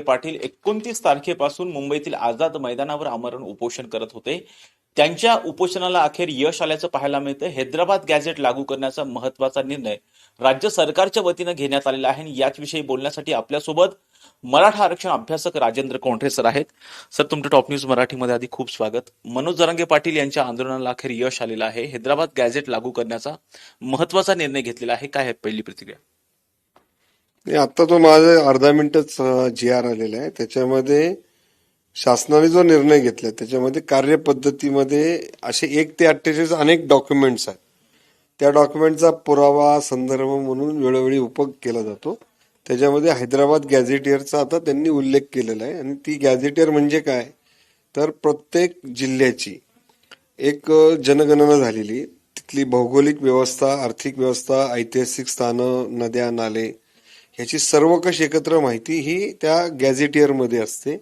पाटील एकोणतीस तारखेपासून मुंबईतील आझाद मैदानावर आमरण उपोषण करत होते. त्यांच्या उपोषणाला अखेर यश आल्याचं पाहायला मिळतं हैदराबाद गॅझेट लागू करण्याचा महत्त्वाचा निर्णय राज्य सरकारच्या वतीनं घेण्यात आलेला आहे. आणि याचविषयी बोलण्यासाठी आपल्यासोबत मराठा आरक्षण अभ्यासक राजेंद्र कोंढरे सर आहेत. सर तुमचं टॉप न्यूज मराठीमध्ये आधी खूप स्वागत. मनोज जरांगे पाटील यांच्या आंदोलनाला अखेर यश आलेलं आहे. हैदराबाद गॅझेट लागू करण्याचा महत्त्वाचा निर्णय घेतलेला आहे. काय आहे पहिली प्रतिक्रिया? आता तो माझा अर्धा मिनिटच जी आर आलेला आहे. त्याच्यामध्ये शासनाने जो निर्णय घेतला त्याच्यामध्ये कार्यपद्धतीमध्ये असे एक ते अठ्ठेचाळीस अनेक डॉक्युमेंट्स आहेत. त्या डॉक्युमेंटचा पुरावा संदर्भ म्हणून वेळोवेळी उपयोग केला जातो. त्याच्यामध्ये हैदराबाद गॅझेटियरचा आता त्यांनी उल्लेख केलेला आहे. आणि ती गॅझेटियर म्हणजे काय? तर प्रत्येक जिल्ह्याची एक जनगणना झालेली तिथली भौगोलिक व्यवस्था आर्थिक व्यवस्था ऐतिहासिक स्थानं नद्या नाले ह्याची सर्वकष एकत्र माहिती ही त्या गॅझेटियरमध्ये असते.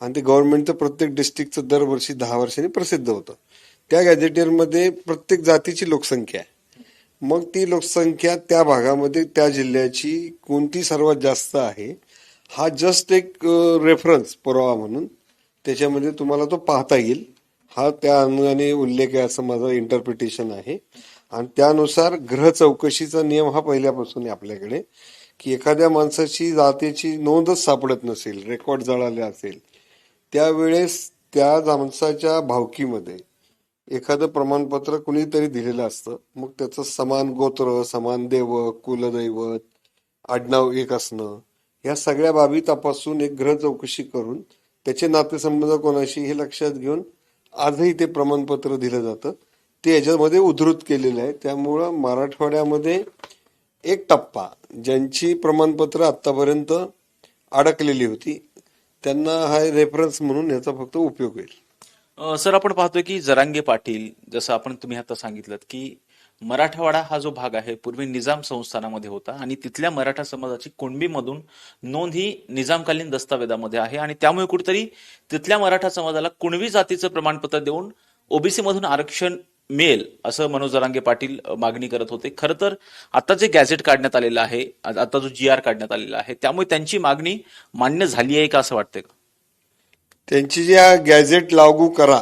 आणि ते गव्हर्नमेंटचं प्रत्येक डिस्ट्रिक्टचं दरवर्षी दहा वर्षांनी प्रसिद्ध होतं. त्या गॅझेटियरमध्ये प्रत्येक जातीची लोकसंख्या आहे. मग ती लोकसंख्या त्या भागामध्ये त्या जिल्ह्याची कोणती सर्वात जास्त आहे हा जस्ट एक रेफरन्स पुरावा म्हणून त्याच्यामध्ये तुम्हाला तो पाहता येईल. हा त्या अनुगाने उल्लेख आहे असं माझं इंटरप्रिटेशन आहे. आणि त्यानुसार ग्रह चौकशीचा नियम हा पहिल्यापासून आहे आपल्याकडे की एखाद्या माणसाची जातीची नोंदच सापडत नसेल रेकॉर्ड जळाले असेल त्यावेळेस त्या माणसाच्या भावकीमध्ये एखादं प्रमाणपत्र कुणीतरी दिलेलं असतं. मग त्याचं समान गोत्र समान देवक कुलदैवत आडनाव एक असणं या सगळ्या बाबी तपासून एक ग्रह चौकशी करून त्याचे नातेसंबंध कोणाशी हे लक्षात घेऊन आजही ते प्रमाणपत्र दिलं जातं. ते याच्यामध्ये उद्धृत केलेलं आहे. त्यामुळं मराठवाड्यामध्ये एक टप्पा ज्यांची प्रमाणपत्र आतापर्यंत अडकलेली होती त्यांना हा रेफरन्स म्हणून याचा फक्त उपयोग होईल. सर आपण पाहतोय की जरांगे पाटील जसं आपण तुम्ही आता सांगितलं की मराठवाडा हा जो भाग आहे पूर्वी निजाम संस्थानामध्ये होता आणि तिथल्या मराठा समाजाची कुणबीमधून नोंद ही निजामकालीन दस्तावेदामध्ये आहे आणि त्यामुळे कुठेतरी तिथल्या मराठा समाजाला कुणबी जातीचं प्रमाणपत्र देऊन ओबीसी मधून आरक्षण मिळेल असं मनोज जरांगे पाटील मागणी करत होते. खरं तर आता जे गॅझेट काढण्यात आलेलं आहे आता जो जी आर काढण्यात आलेला आहे त्यामुळे त्यांची मागणी मान्य झाली आहे का असं वाटतंय का? त्यांची जी गॅझेट लागू करा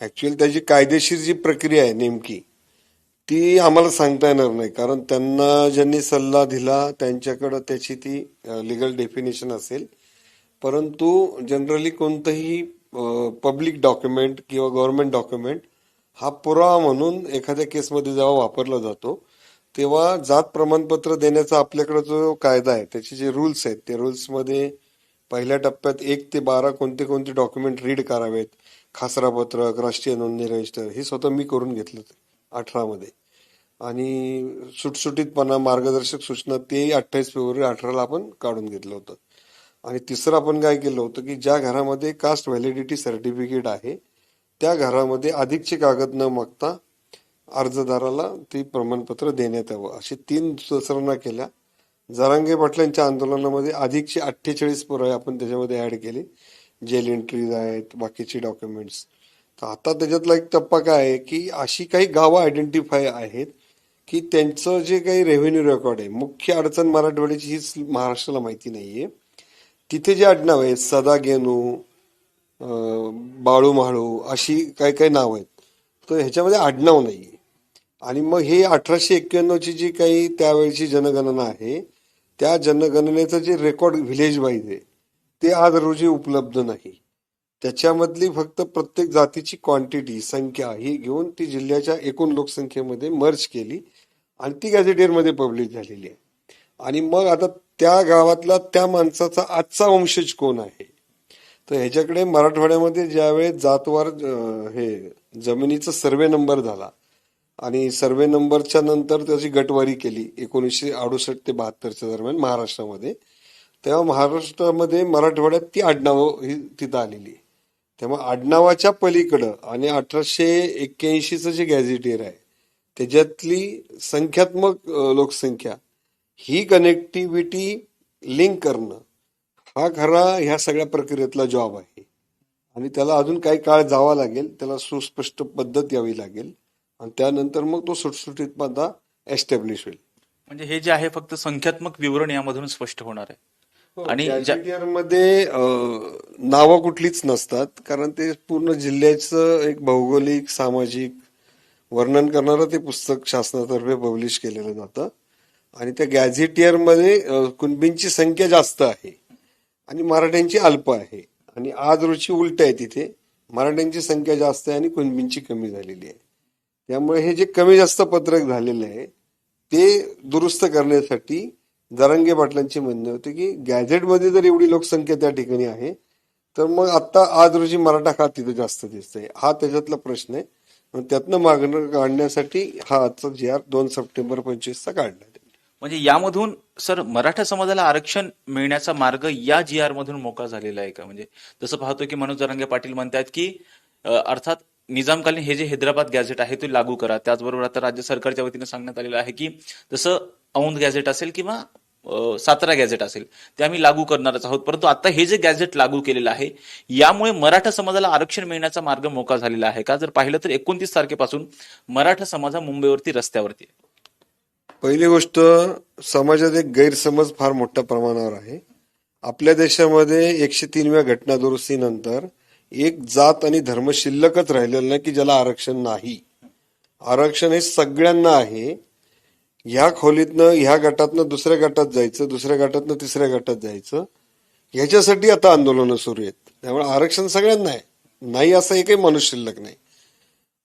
ऍक्च्युअली त्याची कायदेशीर जी प्रक्रिया आहे नेमकी ती आम्हाला सांगता येणार नाही. कारण त्यांना ज्यांनी सल्ला दिला त्यांच्याकडं त्याची ती लिगल डेफिनेशन असेल. परंतु जनरली कोणतंही पब्लिक डॉक्युमेंट किंवा गव्हर्नमेंट डॉक्युमेंट हा पुरावा म्हणून एखाद्या केसमध्ये जेव्हा वापरला जातो तेव्हा जात प्रमाणपत्र देण्याचा आपल्याकडे जो कायदा आहे त्याचे जे रूल्स आहेत ते रूल्समध्ये पहिल्या टप्प्यात एक ते बारा कोणते कोणते डॉक्युमेंट रीड करावेत खासरा पत्रक राष्ट्रीय नोंदणी रजिस्टर हे स्वतः मी करून घेतलं होतं अठरामध्ये आणि सुटसुटीतपणा मार्गदर्शक सूचना ते अठ्ठावीस फेब्रुवारी अठराला आपण काढून घेतलं होतं. आणि तिसरं आपण काय केलं होतं की ज्या घरामध्ये कास्ट व्हॅलिडिटी सर्टिफिकेट आहे त्या घरामध्ये अधिकचे कागद न मागता अर्जदाराला ती प्रमाणपत्र देण्यात यावं. अशी तीन सुधारणा केल्या. जरांगे पाटलांच्या आंदोलनामध्ये अधिकचे अठ्ठेचाळीस पुरावे आपण त्याच्यामध्ये ऍड केले. जेल एंट्रीज आहेत बाकीचे डॉक्युमेंट्स तर आता त्याच्यातला एक टप्पा काय आहे की अशी काही गावं आयडेंटिफाय आहेत की त्यांचं जे काही रेव्हेन्यू रेकॉर्ड आहे मुख्य अडचण मराठवाड्याची हीच महाराष्ट्राला माहिती नाहीये. तिथे जे आडनाव आहे सदा गेनू बाळू म्हाळू अशी काही काही नाव आहेत. तर ह्याच्यामध्ये आडनाव नाही आणि मग हे अठराशे एक्क्याण्णवची जी काही त्यावेळची जनगणना आहे त्या जनगणनेचं जे रेकॉर्ड व्हिलेज वाईज आहे ते आज रोजी उपलब्ध नाही. त्याच्यामधली फक्त प्रत्येक जातीची क्वांटिटी संख्या ही घेऊन ती जिल्ह्याच्या एकूण लोकसंख्येमध्ये मर्ज केली आणि ती गॅझेटियरमध्ये पब्लिश झालेली आहे. आणि मग आता त्या गावातला त्या माणसाचा आजचा वंशज कोण आहे? तर ह्याच्याकडे मराठवाड्यामध्ये ज्यावेळेस जातवार हे जमिनीचा सर्वे नंबर झाला आणि सर्वे नंबरच्या नंतर त्याची गटवारी केली एकोणीसशे अडुसष्ट ते बहात्तरच्या दरम्यान महाराष्ट्रामध्ये. तेव्हा महाराष्ट्रामध्ये मराठवाड्यात ती आडनावं ही तिथं आलेली. तेव्हा आडनावाच्या पलीकडं आणि अठराशे एक्क्याऐंशीचं जे गॅझेटियर आहे त्याच्यातली संख्यात्मक लोकसंख्या ही कनेक्टिव्हिटी लिंक करणं हा खरा ह्या सगळ्या प्रक्रियेतला जॉब आहे. आणि त्याला अजून काही काळ जावा लागेल त्याला सुस्पष्ट पद्धत यावी लागेल. आणि त्यानंतर मग तो सुटसुटीतपणा एस्टॅब्लिश होईल. म्हणजे हे जे आहे फक्त संख्यात्मक विवरण यामधून स्पष्ट होणार आहे. आणि ज्या- मध्ये नावं कुठलीच नसतात कारण ते पूर्ण जिल्ह्याचं एक भौगोलिक सामाजिक वर्णन करणारं ते पुस्तक शासनातर्फे पब्लिश केलेलं जातं. आणि त्या गॅझेटियरमध्ये कुणबींची संख्या जास्त आहे. आणि मराठ्यांची अल्प आहे. आणि आज रुची उलट आहे तिथे. मराठ्यांची संख्या जास्त आहे आणि कुणबींची कमी झालेली आहे. त्यामुळे हे जे कमी जास्त पत्रक झालेलं आहे ते दुरुस्त करण्यासाठी जरांगे पाटलांची म्हणणे होते की गॅझेटमध्ये जर एवढी लोकसंख्या त्या ठिकाणी आहे तर मग आत्ता आज रोजी मराठा का तिथे जास्त दिसतंय. हा त्याच्यातला प्रश्न आहे. त्यातनं मागणं काढण्यासाठी हा आजचा जी आर दोन सप्टेंबर पंचवीसचा काढला. म्हणजे यामधून सर मराठा समाजाला आरक्षण मिळण्याचा मार्ग या जी आर मधून मोकळा झालेला आहे का? म्हणजे जसं पाहतो की मनोज जरांगे पाटील म्हणतात की अर्थात निजामकालीन हे जे हैदराबाद गॅझेट आहे ते लागू करा. त्याचबरोबर आता राज्य सरकारच्या वतीने सांगण्यात आलेलं आहे की जसं औंध गॅझेट असेल किंवा सातारा गॅझेट असेल ते आम्ही लागू करणारच आहोत. परंतु आता हे जे गॅझेट लागू केलेलं आहे यामुळे मराठा समाजाला आरक्षण मिळण्याचा मार्ग मोका झालेला आहे का? जर पाहिलं तर एकोणतीस तारखेपासून मराठा समाज हा मुंबईवरती रस्त्यावरती पहिली गोष्ट समाजात एक गैरसमज फार मोठ्या प्रमाणावर आहे. आपल्या देशामध्ये एकशे तीनव्या घटना दुरुस्तीनंतर एक जात आणि धर्म शिल्लकच राहिलेला नाही की ज्याला आरक्षण नाही. आरक्षण हे सगळ्यांना आहे. ह्या खोलीतनं ह्या गटातनं दुसऱ्या गटात जायचं दुसऱ्या गटातनं तिसऱ्या गटात जायचं. ह्याच्यासाठी आता आंदोलनं सुरू आहेत. त्यामुळे आरक्षण सगळ्यांना आहे. नाही असं एकही माणूस शिल्लक नाही.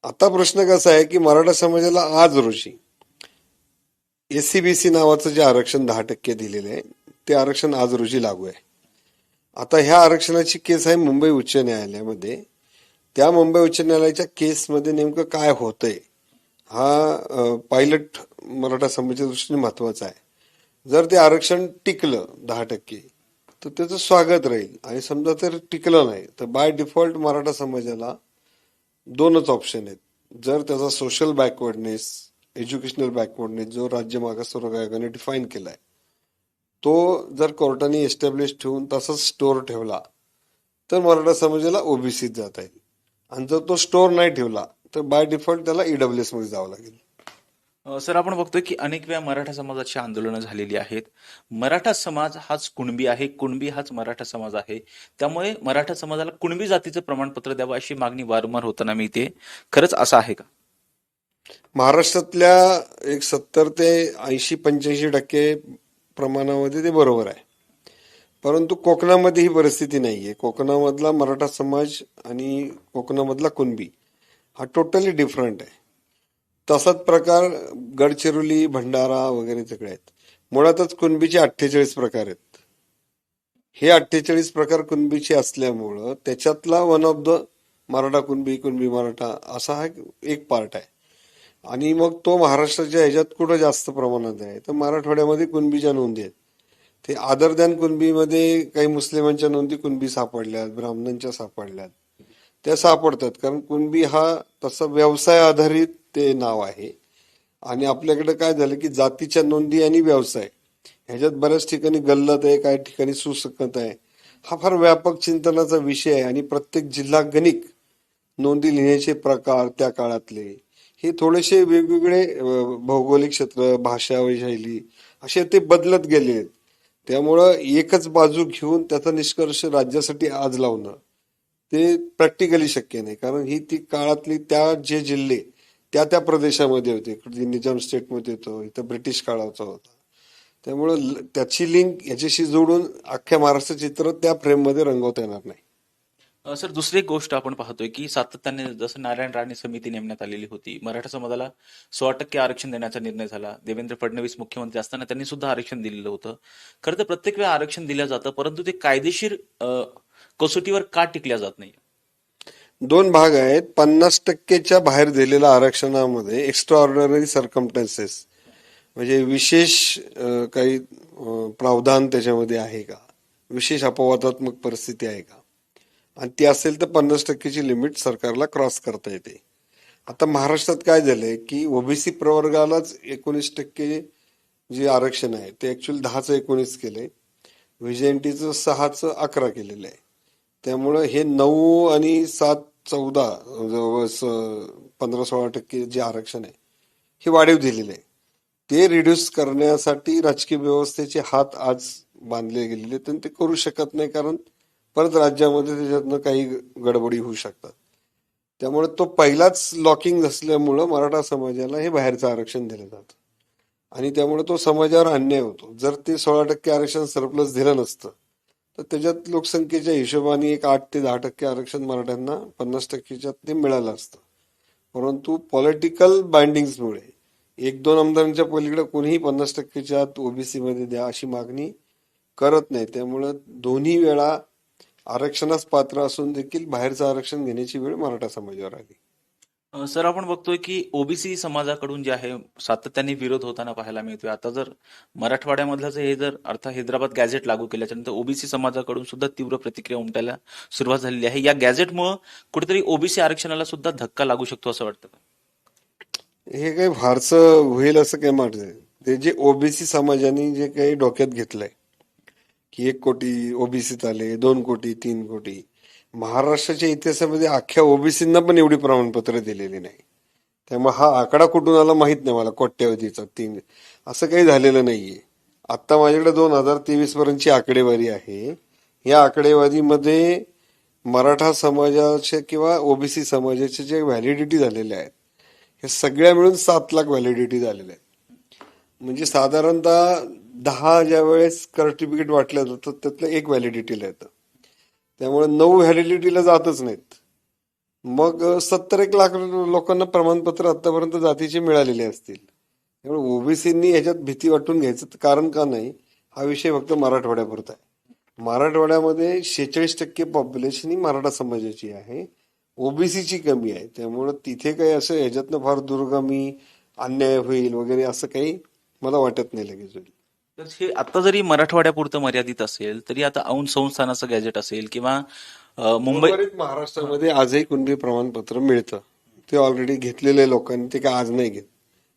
आता प्रश्न कसा आहे की मराठा समाजाला आज रोजी एससीबीसी नावाचं जे आरक्षण दहा टक्के दिलेलं आहे ते आरक्षण आज रोजी लागू आहे. आता ह्या आरक्षणाची केस आहे मुंबई उच्च न्यायालयामध्ये. त्या मुंबई उच्च न्यायालयाच्या केसमध्ये नेमकं काय होतंय हा पायलट मराठा समाजाच्या दृष्टीने महत्त्वाचा आहे. जर ते आरक्षण टिकलं दहा टक्के तर त्याचं स्वागत राहील. आणि समजा तर टिकलं नाही तर बाय डिफॉल्ट मराठा समाजाला दोनच ऑप्शन आहेत. जर त्याचा सोशल बॅकवर्डनेस एज्युकेशनल बॅकवर्डने जो राज्य मागासवर्ग आयोगाने डिफाईन केलाय तो जर कोर्टाने एस्टॅब्लिश ठेवून तसाच स्टोर ठेवला तर मराठा समाजाला ओबीसीत जाता येईल. आणि जर तो स्टोर नाही ठेवला तर बाय डिफॉल्ट त्याला ईडब्ल्यूएसमध्ये जावं लागेल. सर आपण बघतोय की अनेक वेळा मराठा समाजाची आंदोलनं झालेली आहेत. मराठा समाज हाच कुणबी आहे कुणबी हाच मराठा समाज आहे. त्यामुळे मराठा समाजाला कुणबी जातीचं प्रमाणपत्र द्यावं अशी मागणी वारंवार होताना मिळते. खरंच असं आहे का? महाराष्ट्रातल्या एक सत्तर ते ऐंशी पंच्याऐंशी टक्के प्रमाणामध्ये ते बरोबर आहे. परंतु कोकणामध्ये ही परिस्थिती नाही आहे कोकणामधला मराठा समाज आणि कोकणामधला कुणबी हा टोटली डिफरंट आहे. तसाच प्रकार गडचिरोली भंडारा वगैरे सगळे आहेत. मुळातच कुणबीचे अठ्ठेचाळीस प्रकार आहेत. हे अठ्ठेचाळीस प्रकार कुणबीचे असल्यामुळं त्याच्यातला one of the Maratha Kunbi Kunbi Maratha असा हा एक पार्ट आहे. आणि मग तो महाराष्ट्राच्या ह्याच्यात कुठं जास्त प्रमाणात आहे? तर मराठवाड्यामध्ये कुणबीच्या नोंदी आहेत. ते आदर दॅन कुणबीमध्ये काही मुस्लिमांच्या नोंदी कुणबी सापडल्यात ब्राह्मणांच्या सापडल्यात. त्या सापडतात. कारण कुणबी हा तसा व्यवसाय आधारित ते नाव आहे. आणि आपल्याकडे काय झालं की जातीच्या नोंदी आणि व्यवसाय. ह्याच्यात बऱ्याच ठिकाणी गल्लत आहे काही ठिकाणी सुसकत आहे. हा फार व्यापक चिंतनाचा विषय आहे. आणि प्रत्येक जिल्हा गणिक नोंदी लिहिण्याचे प्रकार त्या काळातले. हे थोडेसे वेगवेगळे भौगोलिक क्षेत्र भाषा शैली असे ते बदलत गेले आहेत. त्यामुळं एकच बाजू घेऊन त्याचा निष्कर्ष राज्यासाठी आज लावणं ते प्रॅक्टिकली शक्य नाही. कारण ही ती काळातली त्या जे जिल्हे त्या त्या प्रदेशामध्ये होते. कधी निजाम स्टेटमध्ये होतो इथं ब्रिटिश काळाचा होता. त्यामुळं ल- त्याची लिंक याच्याशी जोडून अख्ख्या महाराष्ट्र चित्र त्या फ्रेममध्ये रंगवता येणार नाही. सर दुसरी एक गोष्ट आपण पाहतोय की सातत्याने जसं नारायण राणे समिती नेमण्यात आलेली होती मराठा समाजाला सोळा टक्के आरक्षण देण्याचा निर्णय झाला. देवेंद्र फडणवीस मुख्यमंत्री असताना त्यांनी सुद्धा आरक्षण दिलेलं होतं. खरं तर प्रत्येक वेळा आरक्षण दिलं जातं परंतु ते कायदेशीर कसोटीवर का टिकल्या जात नाही? दोन भाग आहेत. पन्नास टक्केच्या बाहेर दिलेल्या आरक्षणामध्ये एक्स्ट्रा ऑर्डिनरी सर्कमटन्सेस म्हणजे विशेष काही प्रावधान त्याच्यामध्ये आहे का? विशेष अपवादात्मक परिस्थिती आहे का? आणि ती असेल तर पन्नास टक्केची लिमिट सरकारला क्रॉस करता येते. आता महाराष्ट्रात काय झालंय की ओबीसी प्रवर्गालाच एकोणीस टक्के जे आरक्षण आहे ते ऍक्च्युअली दहाचं एकोणीस केलंय. व्हीजेएनटीचं सहाचं अकरा केलेलं आहे. त्यामुळं हे नऊ आणि सात चौदा जवळपास पंधरा सोळा टक्के जे आरक्षण आहे हे वाढीव दिलेले आहे. ते रिड्यूस करण्यासाठी राजकीय व्यवस्थेचे हात आज बांधले गेलेले तर ते करू शकत नाही कारण परत राज्यामध्ये त्याच्यातनं काही गडबडी होऊ शकतात. त्यामुळे तो पहिलाच लॉकिंग असल्यामुळं मराठा समाजाला हे बाहेरचं आरक्षण दिलं जातं. आणि त्यामुळे तो समाजावर अन्याय होतो. जर ते सोळा टक्के आरक्षण सरप्लस दिलं नसतं तर त्याच्यात लोकसंख्येच्या हिशोबाने एक आठ ते दहा टक्के आरक्षण मराठ्यांना पन्नास टक्केच्यात ते मिळालं असतं. परंतु पॉलिटिकल बाइंडिंग्समुळे एक दोन आमदारांच्या पलीकडे कोणीही पन्नास टक्केच्या आत ओबीसीमध्ये द्या अशी मागणी करत नाही. त्यामुळं दोन्ही वेळा आरक्षणास पात्र असून देखील बाहेरचं आरक्षण घेण्याची वेळ मराठा समाजावर आली. सर आपण बघतोय की ओबीसी समाजाकडून जे आहे सातत्याने विरोध होताना पाहायला मिळतोय. आता जर मराठवाड्यामधलं हे जर अर्थ हैदराबाद गॅझेट लागू केल्याच्यानंतर ओबीसी समाजाकडून सुद्धा तीव्र प्रतिक्रिया उमटायला सुरुवात झालेली आहे. या गॅझेटमुळे कुठेतरी ओबीसी आरक्षणाला सुद्धा धक्का लागू शकतो असं वाटतं का? हे काही फारसं होईल असं काही नाही. ते जे ओबीसी समाजाने जे काही डोक्यात घेतलंय की एक कोटी ओबीसीत आले दोन कोटी तीन कोटी. महाराष्ट्राच्या इतिहासामध्ये अख्ख्या ओबीसींना पण एवढी प्रमाणपत्र दिलेली नाही. त्यामुळे हा आकडा कुठून आला माहीत नाही मला कोट्यावधीचा तीन. असं काही झालेलं नाहीये. आता माझ्याकडे दोन हजार तेवीस पर्यंतची आकडेवारी आहे. या आकडेवारीमध्ये मराठा समाजाचे किंवा ओबीसी समाजाचे जे व्हॅलिडिटी झालेले आहेत हे सगळ्या मिळून सात लाख व्हॅलिडिटी झालेल्या आहेत. म्हणजे साधारणतः दहा ज्या वेळेस सर्टिफिकेट वाटलं जातं त्यातलं एक व्हॅलिडिटीला येतं. त्यामुळे नऊ व्हॅलिडिटीला जातच नाहीत. मग सत्तर एक लाख लोकांना प्रमाणपत्र आतापर्यंत जातीचे मिळालेले असतील. त्यामुळे ओबीसींनी ह्याच्यात भीती वाटून घ्यायचं तर कारण का नाही हा विषय फक्त मराठवाड्यापुरता आहे. मराठवाड्यामध्ये शेहेचाळीस टक्के पॉप्युलेशन ही मराठा समाजाची आहे. ओबीसीची कमी आहे. त्यामुळं तिथे काही असं ह्याच्यातनं फार दुर्गमी अन्याय होईल वगैरे असं काही मला वाटत नाही लगेच. होईल तर हे आता जरी मराठवाड्यापुरतं मर्यादित असेल तरी आता औंध संस्थानाचं गॅजेट असेल किंवा मुंबई महाराष्ट्रामध्ये आजही कुणबी प्रमाणपत्र मिळतं. ते ऑलरेडी घेतलेले लोकांनी ते काय आज नाही घेत.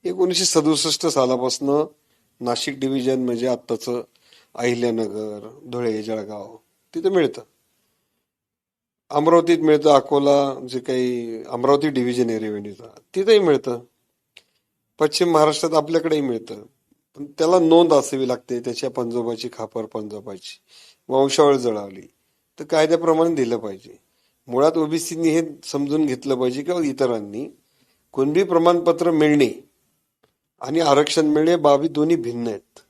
एकोणीसशे सदुसष्ट सालापासून नाशिक डिव्हिजन म्हणजे आत्ताचं अहिल्यानगर धुळे जळगाव तिथे मिळतं. अमरावतीत मिळतं अकोला जे काही अमरावती डिव्हिजन आहे रेव्हेन्यूचा तिथेही मिळतं. पश्चिम महाराष्ट्रात आपल्याकडेही मिळतं. पण त्याला नोंद असावी लागते त्याच्या पंजोबाची खापर पंजोबाची. वंशावळ जळावली तर कायद्याप्रमाणे दिलं पाहिजे. मुळात ओबीसीनी हे समजून घेतलं पाहिजे किंवा इतरांनी कुणबी प्रमाणपत्र मिळणे आणि आरक्षण मिळणे बाबी दोन्ही भिन्न आहेत.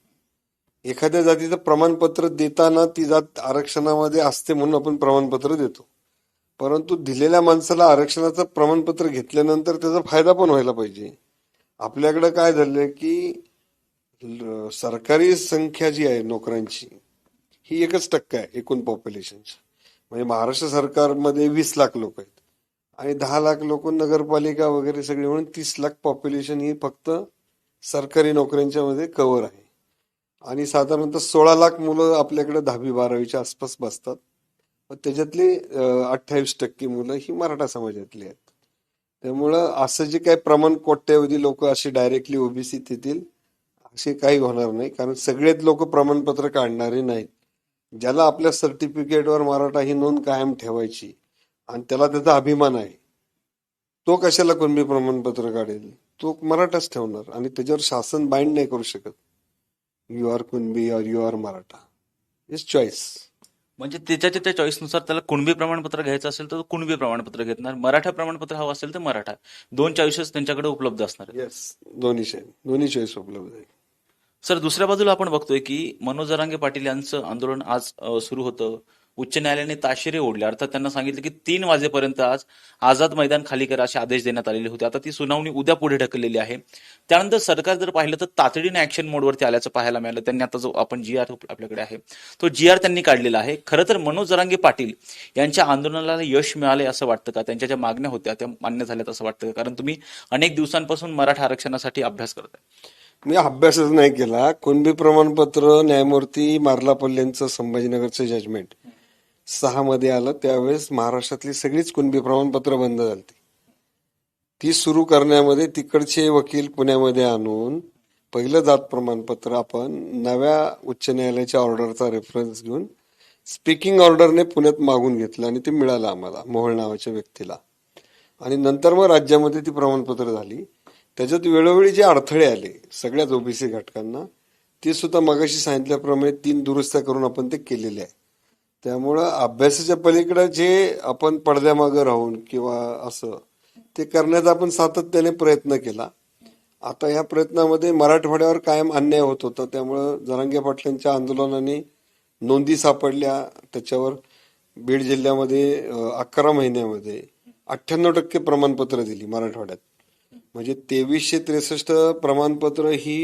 एखाद्या जातीचं प्रमाणपत्र देताना ती जात आरक्षणामध्ये असते म्हणून आपण प्रमाणपत्र देतो. परंतु दिलेल्या माणसाला आरक्षणाचं प्रमाणपत्र घेतल्यानंतर त्याचा फायदा पण व्हायला पाहिजे. आपल्याकडे काय झालं की सरकारी संख्या जी आहे नोकऱ्यांची ही एकच टक्का आहे एकूण पॉप्युलेशनची म्हणजे महाराष्ट्र सरकारमध्ये वीस लाख लोक आहेत आणि दहा लाख लोक नगरपालिका वगैरे सगळे म्हणून तीस लाख पॉप्युलेशन ही फक्त सरकारी नोकऱ्यांच्या मध्ये कव्हर आहे. आणि साधारणतः सोळा लाख मुलं आपल्याकडे दहावी बारावीच्या आसपास बसतात. त्याच्यातली अठ्ठावीस टक्के मुलं ही मराठा समाजातली आहेत. त्यामुळं असं जे काही प्रमाण कोट्यावधी लोक असे डायरेक्टली ओबीसीत येतील असे काही होणार नाही. कारण सगळेच लोक प्रमाणपत्र काढणारे नाहीत. ज्याला आपल्या सर्टिफिकेटवर मराठा ही नोंद कायम ठेवायची आणि त्याला त्याचा अभिमान आहे तो कशाला कुणबी प्रमाणपत्र काढेल? तो मराठाच ठेवणार आणि त्याच्यावर शासन बाइंड नाही करू शकत. यू आर कुणबी और you are Maratha. Is choice म्हणजे त्याच्या त्या चॉईसनुसार त्याला कुणबी प्रमाणपत्र घ्यायचं असेल तर कुणबी प्रमाणपत्र घेणार मराठा प्रमाणपत्र हवं असेल तर मराठा. दोन चॉईसेस त्यांच्याकडे उपलब्ध असणार. येस दोन्ही दोन्ही चॉईस उपलब्ध आहे सर दुसऱ्या बाजूला आपण बघतोय की मनोज जरांगे पाटील यांचं आंदोलन आज सुरू होतं. उच्च न्यायालयाने ताशेरे ओढले. अर्थात त्यांना सांगितलं की तीन वाजेपर्यंत आज आझाद मैदान खाली करा असे आदेश देण्यात आलेले होते. आता ती सुनावणी उद्या पुढे ढकललेली आहे. त्यानंतर सरकार जर पाहिलं तर तातडीने ऍक्शन मोडवरती आल्याचं पाहायला मिळालं. त्यांनी आता जो आपण जी आर आपल्याकडे आहे तो जी आर त्यांनी काढलेला आहे. खरं तर मनोज जरांगे पाटील यांच्या आंदोलनाला यश मिळाले असं वाटतं का? त्यांच्या ज्या मागण्या होत्या त्या मान्य झाल्यात असं वाटतं का? कारण तुम्ही अनेक दिवसांपासून मराठा आरक्षणासाठी अभ्यास करताय. मी अभ्यासच नाही केला. कुणबी प्रमाणपत्र न्यायमूर्ती मार्लापल्ले यांचं संभाजीनगरचं जजमेंट सहा मध्ये आलं त्यावेळेस महाराष्ट्रातली सगळीच कुणबी प्रमाणपत्र बंद झाली ती सुरू करण्यामध्ये तिकडचे वकील पुण्यामध्ये आणून पहिलं जात प्रमाणपत्र आपण नव्या उच्च न्यायालयाच्या ऑर्डरचा रेफरन्स घेऊन स्पीकिंग ऑर्डरने पुण्यात मागून घेतलं आणि ते मिळालं आम्हाला मोहळ नावाच्या व्यक्तीला. आणि नंतर मग राज्यामध्ये ती प्रमाणपत्र झाली. त्याच्यात वेळोवेळी जे अडथळे आले सगळ्याच ओबीसी घटकांना ते सुद्धा मगाशी सांगितल्याप्रमाणे तीन दुरुस्त्या करून आपण ते केलेले आहे. त्यामुळं अभ्यासाच्या पलीकडे जे आपण पडद्यामागं राहून किंवा असं ते करण्याचा आपण सातत्याने प्रयत्न केला. आता या प्रयत्नामध्ये मराठवाड्यावर कायम अन्याय होत होता. त्यामुळं जरांगे पाटलांच्या आंदोलनाने नोंदी सापडल्या. त्याच्यावर बीड जिल्ह्यामध्ये अकरा महिन्यामध्ये अठ्ठ्याण्णव टक्के प्रमाणपत्र दिली मराठवाड्यात. म्हणजे तेवीसशे त्रेसष्ट प्रमाणपत्र ही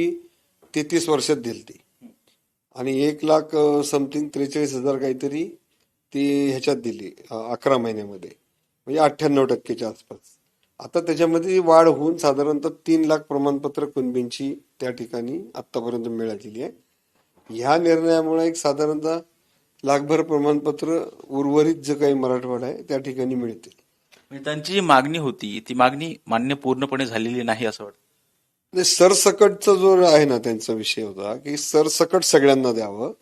तेहतीस वर्षात दिली आणि एक लाख समथिंग त्रेचाळीस हजार काहीतरी ती ह्याच्यात दिली अकरा महिन्यामध्ये. म्हणजे अठ्ठ्याण्णव टक्केच्या आसपास. आता त्याच्यामध्ये वाढ होऊन साधारणतः तीन लाख प्रमाणपत्र कुणबींची त्या ठिकाणी आतापर्यंत मिळालेली आहे. ह्या निर्णयामुळे एक साधारणतः लाखभर प्रमाणपत्र उर्वरित जे काही मराठवाडा आहे त्या ठिकाणी मिळतील. म्हणजे त्यांची जी मागणी होती ती मागणी मान्य पूर्णपणे झालेली नाही असं वाटतं. म्हणजे सरसकटचा जो आहे ना त्यांचा विषय होता की सरसकट सगळ्यांना द्यावं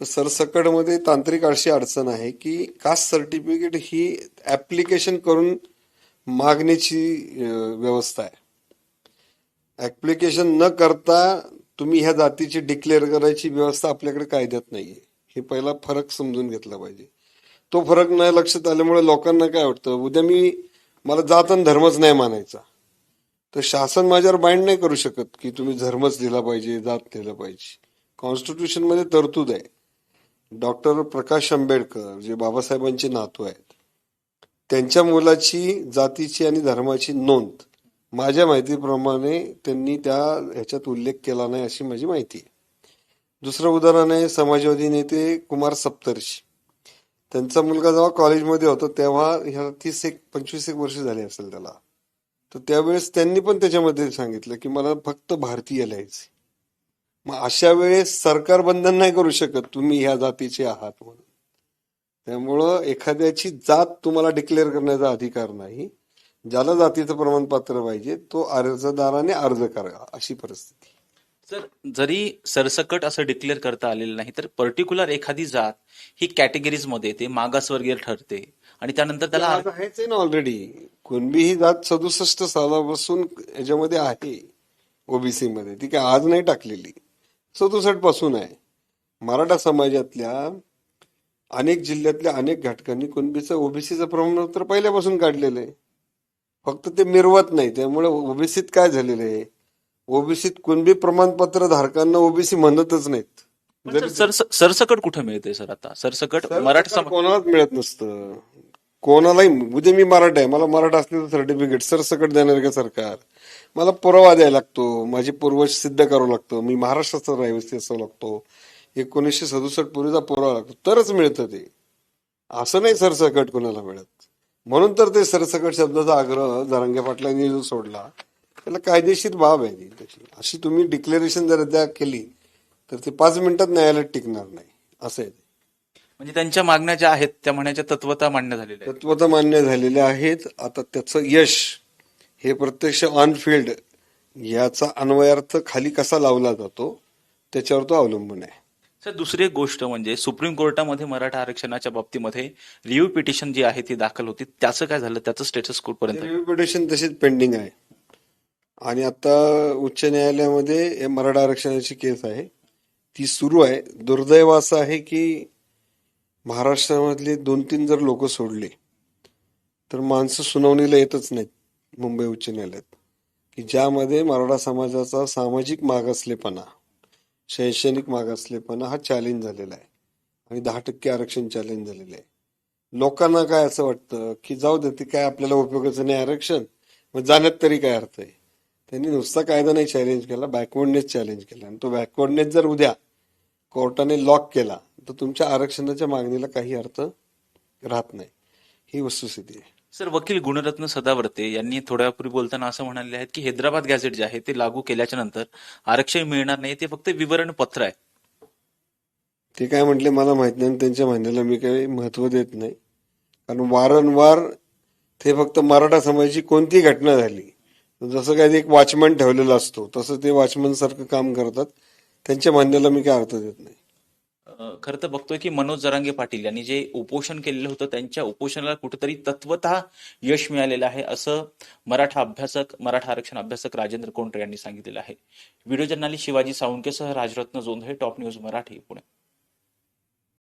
तर सरसकटमध्ये तांत्रिक अशी अडचण आहे की कास्ट सर्टिफिकेट ही ऍप्लिकेशन करून मागण्याची व्यवस्था आहे. ऍप्लिकेशन न करता तुम्ही ह्या जातीची डिक्लेअर करायची व्यवस्था आपल्याकडे कायद्यात नाहीये. हे पहिला फरक समजून घेतला पाहिजे. तो फरक नाही लक्षात आल्यामुळे लोकांना काय वाटतं? उद्या मी मला जात आणि धर्मच नाही मानायचा. तर शासन माझ्यावर बाइंड नाही करू शकत की तुम्ही धर्मच दिला पाहिजे जात दिलं पाहिजे. कॉन्स्टिट्यूशनमध्ये तरतूद आहे. डॉक्टर प्रकाश आंबेडकर जे बाबासाहेबांचे नातू आहेत त्यांच्या मुलाची जातीची आणि धर्माची नोंद माझ्या माहितीप्रमाणे त्यांनी त्या ह्याच्यात उल्लेख केला नाही अशी माझी माहिती आहे. दुसरं उदाहरण आहे समाजवादी नेते कुमार सप्तर्षी. त्यांचा मुलगा जेव्हा कॉलेजमध्ये होता तेव्हा ह्या तीस एक पंचवीस एक वर्ष झाली असेल त्याला. तर त्यावेळेस त्यांनी पण त्याच्यामध्ये सांगितलं की मला फक्त भारतीय लिहायचे मग अशा वेळेस सरकार बंधन नाही करू शकत तुम्ही ह्या जातीचे आहात म्हणून. त्यामुळं एखाद्याची जात तुम्हाला डिक्लेअर करण्याचा अधिकार नाही. ज्याला जातीचं प्रमाणपत्र पाहिजे तो अर्जदाराने अर्ज करा अशी परिस्थिती. सर जरी सरसकट असं डिक्लेअर करता आलेलं नाही तर पर्टिक्युलर एखादी जात ही कॅटेगरीजमध्ये येते मागासवर्गीय ठरते. आणि त्यानंतर त्याला आज आहेच आहे ना ऑलरेडी कुणबी ही जात सदुसष्ट सालापासून याच्यामध्ये आहे ओबीसी मध्ये ती काय आज नाही टाकलेली. सदुसष्टपासून आहे. मराठा समाजातल्या अनेक जिल्ह्यातल्या अनेक घटकांनी कुणबीचं ओबीसीचं प्रमाणपत्र पहिल्यापासून काढलेलं आहे. फक्त ते मिरवत नाही त्यामुळे ओबीसीत काय झालेलं आहे? ओबीसीत कुणबी प्रमाणपत्र धारकांना ओबीसी म्हणतच नाहीत. पण सर, सरस- सरसकट कुठं मिळते सर आता? सरसकट मराठा समाज कोणालाच मिळत नसतं. कोणालाही उद्या मी मराठा आहे. मला मराठा असलेलं सर्टिफिकेट सरसकट देणार का सरकार? मला पुरावा द्यायला लागतो. माझे पूर्वज सिद्ध करावं लागतं. मी महाराष्ट्राचा रहिवासी असावं लागतो. एकोणीसशे सदुसष्ट पूर्वीचा पुरावा लागतो. तरच मिळतं ते. असं नाही सरसकट कोणाला मिळत. म्हणून तर ते सरसकट शब्दाचा आग्रह जरांगे पाटलांनी जो सोडला त्याला कायदेशीर बाब आहे ती तशी अशी तुम्ही डिक्लेरेशन जर त्या केली तर ते पाच मिनिटात न्यायालयात टिकणार नाही. असं आहे. म्हणजे त्यांच्या मागण्या ज्या आहेत त्या म्हणण्याच्या तत्वता मान्य झालेल्या तत्वता मान्य झालेले आहेत. आता त्याचं यश हे प्रत्यक्ष ऑन फील्ड याचा अन्वयार्थ खाली कसा लावला जातो त्याच्यावर तो अवलंबून आहे. सर दुसरी एक गोष्ट म्हणजे सुप्रीम कोर्टामध्ये मराठा आरक्षणाच्या बाबतीमध्ये रिव्ह्यू पिटिशन जी आहे ती दाखल होती. त्याचं काय झालं? त्याचं स्टेटस कुठपर्यंत आहे? रिव्ह्यू पिटिशन तशीच पेंडिंग आहे. आणि आता उच्च न्यायालयामध्ये मराठा आरक्षणाची केस आहे. ती सुरू आहे. दुर्दैव असं आहे की महाराष्ट्रामधले दोन तीन जर लोक सोडले तर माणसं सुनावणीला येतच नाहीत मुंबई उच्च न्यायालयात. की ज्यामध्ये मराठा समाजाचा सामाजिक मागासलेपणा शैक्षणिक मागासलेपणा हा चॅलेंज झालेला आहे. आणि दहा टक्के आरक्षण चॅलेंज झालेलं आहे. लोकांना काय असं वाटतं? की जाऊ दे ते काय आपल्याला उपयोगाचं नाही आरक्षण? मग जाण्यात तरी काय अर्थ आहे? त्यांनी नुसता कायदा नाही चॅलेंज केला बॅकवर्डनेस चॅलेंज केला. आणि तो बॅकवर्डनेस जर उद्या कोर्टाने लॉक केला तर तुमच्या आरक्षणाच्या मागणीला काही अर्थ राहत नाही. ही वस्तुस्थिती आहे. सर वकील गुणरत्न सदावर्ते यांनी थोड्या वेळापूर्वी बोलताना असं म्हणाले आहेत की हैदराबाद गॅझेट जे आहे ते लागू केल्याच्यानंतर आरक्षण मिळणार नाही ते फक्त विवरण पत्र आहे. ते काय म्हटले मला माहीत नाही आणि त्यांच्या म्हणण्याला मी काही महत्त्व देत नाही. कारण वारंवार ते फक्त मराठा समाजाची कोणती घटना झाली जसं काय एक वॉचमन ठेवलेला असतो तसं ते वॉचमन सारखं काम करतात. त्यांच्या म्हणण्याला मी काय अर्थ देत नाही. खरं तर बघतोय की मनोज जरांगे पाटील यांनी जे उपोषण केलेलं होतं त्यांच्या उपोषणाला कुठेतरी तत्वत यश मिळालेलं आहे असं मराठा अभ्यासक मराठा आरक्षण अभ्यासक राजेंद्र कोंडरे यांनी सांगितलेलं आहे. व्हिडिओ जर्नालिस्ट शिवाजी साळुंकेसह राजरत्न जोंधळे टॉप न्यूज मराठी पुणे.